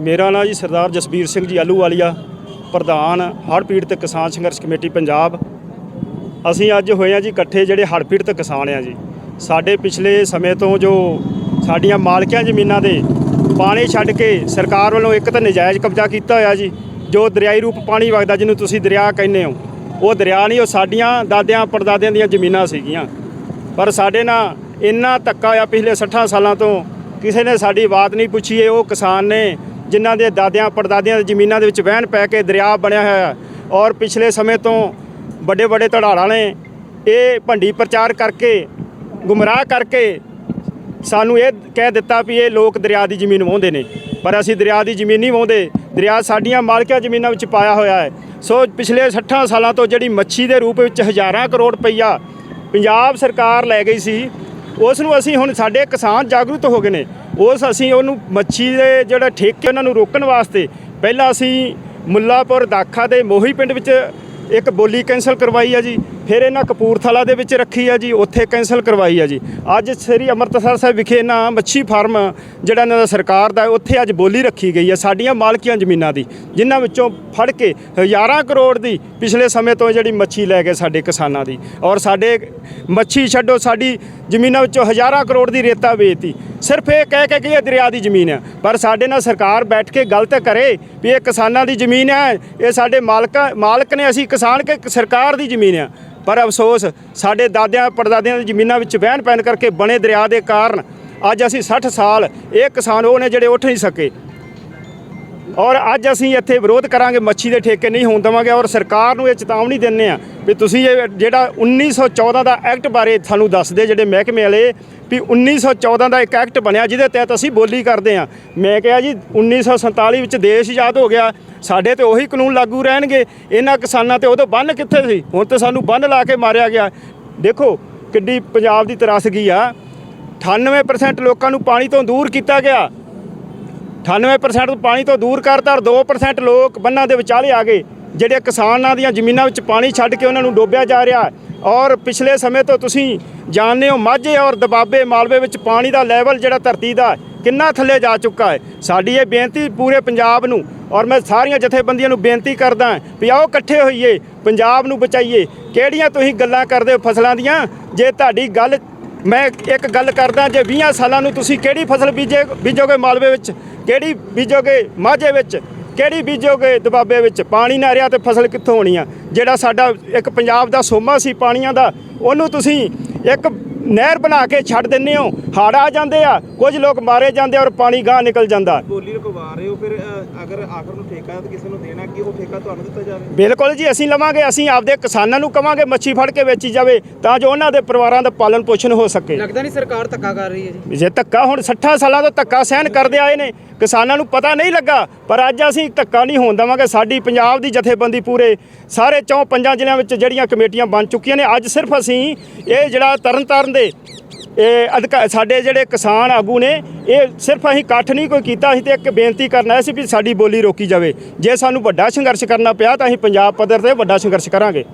ਮੇਰਾ ਨਾਮ ਜੀ ਸਰਦਾਰ ਜਸਬੀਰ ਸਿੰਘ ਜੀ ਆਲੂਵਾਲੀਆ ਪ੍ਰਧਾਨ ਹੜ੍ਹ ਪੀੜਤ ਕਿਸਾਨ ਸੰਘਰਸ਼ ਕਮੇਟੀ ਪੰਜਾਬ। ਅਸੀਂ ਅੱਜ ਹੋਏ ਆ ਜੀ ਇਕੱਠੇ ਜਿਹੜੇ ਹੜ੍ਹ ਪੀੜਤ ਕਿਸਾਨ ਆ ਜੀ। ਸਾਡੇ ਪਿਛਲੇ ਸਮੇਂ ਤੋਂ ਜੋ ਸਾਡੀਆਂ ਮਾਲਕਿਆਂ ਜ਼ਮੀਨਾਂ ਦੇ ਪਾਣੀ ਛੱਡ ਕੇ ਸਰਕਾਰ ਵੱਲੋਂ ਇੱਕ ਤਾਂ ਨਜਾਇਜ਼ ਕਬਜ਼ਾ ਕੀਤਾ ਹੋਇਆ ਜੀ, ਜੋ ਦਰਿਆਈ ਰੂਪ ਪਾਣੀ ਵਗਦਾ ਜਿਹਨੂੰ ਤੁਸੀਂ ਦਰਿਆ ਕਹਿੰਦੇ ਹੋ। ਉਹ ਦਰਿਆ ਨਹੀਂ, ਉਹ ਸਾਡੀਆਂ ਦਾਦਿਆਂ ਪੜਦਾਦਿਆਂ ਦੀਆਂ ਜ਼ਮੀਨਾਂ ਸੀਗੀਆਂ। ਪਰ ਸਾਡੇ ਨਾਲ ਇੰਨਾ ਧੱਕਾ ਆ ਪਿਛਲੇ 60 ਸਾਲਾਂ ਤੋਂ, ਕਿਸੇ ਨੇ ਸਾਡੀ ਬਾਤ ਨਹੀਂ ਪੁੱਛੀ ਉਹ ਕਿਸਾਨ ਨੇ ਜਿਨ੍ਹਾਂ ਦੇ ਦਾਦਿਆਂ ਪੜਦਾਦਿਆਂ ਦੀ ਜ਼ਮੀਨਾਂ ਦੇ ਵਿੱਚ ਵਹਿਣ ਪੈ ਕੇ ਦਰਿਆ ਬਣਿਆ ਹੋਇਆ ਹੈ ਔਰ ਪਿਛਲੇ ਸਮੇਂ ਤੋਂ ਵੱਡੇ ਵੱਡੇ ਧੜਾੜਾਂ ਨੇ ਇਹ ਭੰਡੀ ਪ੍ਰਚਾਰ ਕਰਕੇ, ਗੁੰਮਰਾਹ ਕਰਕੇ ਸਾਨੂੰ ਇਹ ਕਹਿ ਦਿੱਤਾ ਵੀ ਇਹ ਲੋਕ ਦਰਿਆ ਦੀ ਜ਼ਮੀਨ ਵਾਹੁੰਦੇ ਨੇ। ਪਰ ਅਸੀਂ ਦਰਿਆ ਦੀ ਜ਼ਮੀਨ ਨਹੀਂ ਵਾਹੁੰਦੇ, ਦਰਿਆ ਸਾਡੀਆਂ ਮਾਲਕੀਆਂ ਜ਼ਮੀਨਾਂ ਵਿੱਚ ਪਾਇਆ ਹੋਇਆ ਹੈ। ਸੋ ਪਿਛਲੇ 60 ਸਾਲਾਂ ਤੋਂ ਜਿਹੜੀ ਮੱਛੀ ਦੇ ਰੂਪ ਵਿੱਚ ਹਜ਼ਾਰਾਂ ਕਰੋੜ ਰੁਪਈਆ ਪੰਜਾਬ ਸਰਕਾਰ ਲੈ ਗਈ ਸੀ ਉਸ ਨੂੰ ਅਸੀਂ ਹੁਣ ਸਾਡੇ ਕਿਸਾਨ ਜਾਗਰੂਕ ਹੋ ਗਏ ਨੇ। ਉਸ ਅਸੀਂ ਉਹਨੂੰ ਮੱਛੀ ਦੇ ਜਿਹੜਾ ਠੇਕੇ ਉਹਨਾਂ ਨੂੰ ਰੋਕਣ ਵਾਸਤੇ ਪਹਿਲਾਂ ਅਸੀਂ ਮੁੱਲਾਪੁਰ ਦਾਖਾ ਦੇ ਮੋਹੀ ਪਿੰਡ ਵਿੱਚ ਇੱਕ ਬੋਲੀ ਕੈਂਸਲ ਕਰਵਾਈ ਆ ਜੀ। ਫਿਰ ਇਹਨਾਂ ਕਪੂਰਥਲਾ ਦੇ ਵਿੱਚ ਰੱਖੀ ਆ ਜੀ, ਉੱਥੇ ਕੈਂਸਲ ਕਰਵਾਈ ਆ ਜੀ। ਅੱਜ ਸ੍ਰੀ ਅੰਮ੍ਰਿਤਸਰ ਸਾਹਿਬ ਵਿਖੇ ਇਹਨਾਂ ਮੱਛੀ ਫਾਰਮ ਜਿਹੜਾ ਇਹਨਾਂ ਦਾ ਸਰਕਾਰ ਦਾ ਉੱਥੇ ਅੱਜ ਬੋਲੀ ਰੱਖੀ ਗਈ ਆ ਸਾਡੀਆਂ ਮਾਲਕੀਆਂ ਜ਼ਮੀਨਾਂ ਦੀ, ਜਿਨ੍ਹਾਂ ਵਿੱਚੋਂ ਫੜ ਕੇ ਹਜ਼ਾਰਾਂ ਕਰੋੜ ਦੀ ਪਿਛਲੇ ਸਮੇਂ ਤੋਂ ਜਿਹੜੀ ਮੱਛੀ ਲੈ ਕੇ ਸਾਡੇ ਕਿਸਾਨਾਂ ਦੀ। ਔਰ ਸਾਡੇ ਮੱਛੀ ਛੱਡੋ, ਸਾਡੀ ਜ਼ਮੀਨਾਂ ਵਿੱਚੋਂ ਹਜ਼ਾਰਾਂ ਕਰੋੜ ਦੀ ਰੇਤਾ ਵੇਚਤੀ। ਸਿਰਫ ਇਹ ਕਹਿ ਕੇ ਕਿ ਇਹ ਦਰਿਆ ਦੀ ਜ਼ਮੀਨ ਹੈ ਪਰ ਸਾਡੇ ਨਾਲ ਸਰਕਾਰ ਬੈਠ ਕੇ ਗਲਤ ਕਰੇ ਵੀ ਇਹ ਕਿਸਾਨਾਂ ਦੀ ਜ਼ਮੀਨ ਹੈ ਇਹ ਸਾਡੇ ਮਾਲਕਾਂ, ਮਾਲਕ ਨੇ ਅਸੀਂ ਕਿਸਾਨ ਕਿ ਸਰਕਾਰ ਦੀ ਜ਼ਮੀਨ ਹੈ ਪਰ ਅਫਸੋਸ, ਸਾਡੇ ਦਾਦਿਆਂ, ਪੜਦਾਦਿਆਂ ਦੀ ਜ਼ਮੀਨਾਂ ਵਿੱਚ ਵਹਿਣ ਪੈਣ ਕਰਕੇ ਬਣੇ ਦਰਿਆ ਦੇ ਕਾਰਨ ਅੱਜ ਅਸੀਂ 60 ਸਾਲ, ਇਹ ਕਿਸਾਨ ਉਹ ਨੇ ਜਿਹੜੇ ਉੱਠ ਨਹੀਂ ਸਕੇ। ਔਰ ਅੱਜ ਅਸੀਂ ਇੱਥੇ ਵਿਰੋਧ ਕਰਾਂਗੇ, ਮੱਛੀ ਦੇ ਠੇਕੇ ਨਹੀਂ ਹੋਣ ਦੇਵਾਂਗੇ ਔਰ ਸਰਕਾਰ ਨੂੰ ਇਹ ਚੇਤਾਵਨੀ ਦਿੰਨੇ ਆ ਵੀ ਤੁਸੀਂ ਇਹ ਜਿਹੜਾ 1914 ਦਾ ਐਕਟ ਬਾਰੇ ਸਾਨੂੰ ਦੱਸਦੇ, ਜਿਹੜੇ ਮਹਿਕਮੇ ਵਾਲੇ, ਵੀ 1914 ਦਾ ਇੱਕ ਐਕਟ ਬਣਿਆ, ਜਿਹਦੇ ਤਹਿਤ ਅਸੀਂ ਬੋਲੀ ਕਰਦੇ ਆ ਮੈਂ ਕਿਹਾ ਜੀ 1947 ਵਿੱਚ ਦੇਸ਼ ਆਜ਼ਾਦ ਹੋ ਗਿਆ, ਸਾਡੇ ਤੇ ਉਹੀ ਕਾਨੂੰਨ ਲਾਗੂ ਰਹਿਣਗੇ, ਇਹਨਾਂ ਕਿਸਾਨਾਂ ਤੇ ਉਦੋਂ ਬੰਨ ਕਿੱਥੇ ਸੀ? ਹੁਣ ਤੇ ਸਾਨੂੰ ਬੰਨ ਲਾ ਕੇ ਮਾਰਿਆ ਗਿਆ। ਦੇਖੋ, ਕਿੱਡੀ ਪੰਜਾਬ ਦੀ ਤਰਾਸਗੀ ਆ। 98% ਲੋਕਾਂ ਨੂੰ ਪਾਣੀ ਤੋਂ ਦੂਰ ਕੀਤਾ ਗਿਆ। 98% ਪਾਣੀ ਤੋਂ ਦੂਰ ਕਰਤਾ ਔਰ 2% ਲੋਕ ਬੰਨਾਂ ਦੇ ਵਿਚਾਲੇ ਆ ਗਏ, ਜਿਹੜੇ ਕਿਸਾਨਾਂ ਦੀਆਂ ਜ਼ਮੀਨਾਂ ਵਿੱਚ ਪਾਣੀ ਛੱਡ ਕੇ ਉਹਨਾਂ ਨੂੰ ਡੋਬਿਆ ਜਾ ਰਿਹਾ ਔਰ ਪਿਛਲੇ ਸਮੇਂ ਤੋਂ ਤੁਸੀਂ ਜਾਣਦੇ ਹੋ, ਮਾਝੇ ਔਰ ਦਬਾਬੇ ਮਾਲਵੇ ਵਿੱਚ ਪਾਣੀ ਦਾ ਲੈਵਲ ਜਿਹੜਾ ਧਰਤੀ ਦਾ ਕਿੰਨਾ ਥੱਲੇ ਜਾ ਚੁੱਕਾ ਹੈ। ਸਾਡੀ ਇਹ ਬੇਨਤੀ ਪੂਰੇ ਪੰਜਾਬ ਨੂੰ, ਔਰ ਮੈਂ ਸਾਰੀਆਂ ਜਥੇਬੰਦੀਆਂ ਨੂੰ ਬੇਨਤੀ ਕਰਦਾ ਵੀ ਆਓ ਇਕੱਠੇ ਹੋਈਏ, ਪੰਜਾਬ ਨੂੰ ਬਚਾਈਏ। ਕਿਹੜੀਆਂ ਤੁਸੀਂ ਗੱਲਾਂ ਕਰਦੇ ਹੋ ਫਸਲਾਂ ਦੀਆਂ? ਜੇ ਤੁਹਾਡੀ ਗੱਲ ਮੈਂ ਇੱਕ ਗੱਲ ਕਰਦਾ ਜੇ 20 ਸਾਲਾਂ ਨੂੰ ਤੁਸੀਂ ਕਿਹੜੀ ਫਸਲ ਬੀਜੇ ਬੀਜੋਗੇ ਮਾਲਵੇ ਵਿੱਚ? ਕਿਹੜੀ ਬੀਜੋਗੇ ਮਾਝੇ ਵਿੱਚ? ਕਿਹੜੀ ਬੀਜੋਗੇ ਦਬਾਬੇ ਵਿੱਚ? ਪਾਣੀ ਨਾ ਰਿਹਾ ਤੇ ਫਸਲ ਕਿੱਥੋਂ ਹੋਣੀ ਆ? ਜਿਹੜਾ ਸਾਡਾ ਇੱਕ ਪੰਜਾਬ ਦਾ ਸੋਮਾ ਸੀ ਪਾਣੀਆਂ ਦਾ, ਉਹਨੂੰ ਤੁਸੀਂ ਇੱਕ ਨਹਿਰ ਬਣਾ ਕੇ ਛੱਡ ਦਿੰਦੇ ਹੋ। ਹੜ੍ਹ ਆ ਜਾਂਦੇ ਆ ਕੁਝ ਲੋਕ ਮਾਰੇ ਜਾਂਦੇ ਔਰ ਪਾਣੀ ਗਾਹ ਨਿਕਲ ਜਾਂਦਾ। ਬੋਲੀ ਰਕਵਾ ਰਹੇ ਹੋ ਫਿਰ ਅਗਰ ਆਖਰ ਨੂੰ ਠੇਕਾ ਤਾਂ ਕਿਸੇ ਨੂੰ ਦੇਣਾ ਕਿ ਉਹ ਠੇਕਾ ਤੁਹਾਨੂੰ ਦਿੱਤਾ ਜਾਵੇ? ਬਿਲਕੁਲ ਜੀ ਅਸੀਂ ਲਵਾਂਗੇ ਅਸੀਂ ਆਪਦੇ ਕਿਸਾਨਾਂ ਨੂੰ ਕਵਾਂਗੇ ਮੱਛੀ ਫੜ ਕੇ ਵੇਚੀ ਜਾਵੇ ਤਾਂ ਜੋ ਉਹਨਾਂ ਦੇ ਪਰਿਵਾਰਾਂ ਦਾ ਪਾਲਣ ਪੋਸ਼ਣ ਹੋ ਸਕੇ। ਲੱਗਦਾ ਨਹੀਂ ਸਰਕਾਰ ਧੱਕਾ ਕਰ ਰਹੀ ਹੈ ਜੀ। ਜੇ ਧੱਕਾ ਹੁਣ 60 ਸਾਲਾਂ ਤੋਂ ਧੱਕਾ ਸਹਿਨ ਕਰਦੇ ਆਏ ਨੇ ਕਿਸਾਨਾਂ ਨੂੰ ਪਤਾ ਨਹੀਂ ਲੱਗਾ ਪਰ ਅੱਜ ਅਸੀਂ ਧੱਕਾ ਨਹੀਂ ਹੋਣ ਦੇਵਾਂਗੇ। ਸਾਡੀ ਪੰਜਾਬ ਦੀ ਜਥੇਬੰਦੀ ਪੂਰੇ ਸਾਰੇ ਚੌਂ ਪੰਜਾਂ ਜ਼ਿਲ੍ਹਿਆਂ ਵਿੱਚ ਜਿਹੜੀਆਂ ਕਮੇਟੀਆਂ ਬਣ ਚੁੱਕੀਆਂ ਨੇ ਅੱਜ ਸਿਰਫ ਅਸੀਂ ਇਹ ਜਿਹੜਾ ਤਰਨਤਾਰਨ ਦੇ ਇਹ ਅਧਿਕਾ, ਸਾਡੇ ਜਿਹੜੇ ਕਿਸਾਨ ਆਗੂ ਨੇ, ਇਹ ਸਿਰਫ ਅਸੀਂ ਇਕੱਠ ਨਹੀਂ ਕੋਈ ਕੀਤਾ, ਅਸੀਂ ਤੇ ਇੱਕ ਬੇਨਤੀ ਕਰਨਾ ਸੀ ਵੀ ਸਾਡੀ ਬੋਲੀ ਰੋਕੀ ਜਾਵੇ। ਜੇ ਸਾਨੂੰ ਵੱਡਾ ਸੰਘਰਸ਼ ਕਰਨਾ ਪਿਆ ਤਾਂ ਅਸੀਂ ਪੰਜਾਬ ਪੱਧਰ ਤੇ ਵੱਡਾ ਸੰਘਰਸ਼ ਕਰਾਂਗੇ।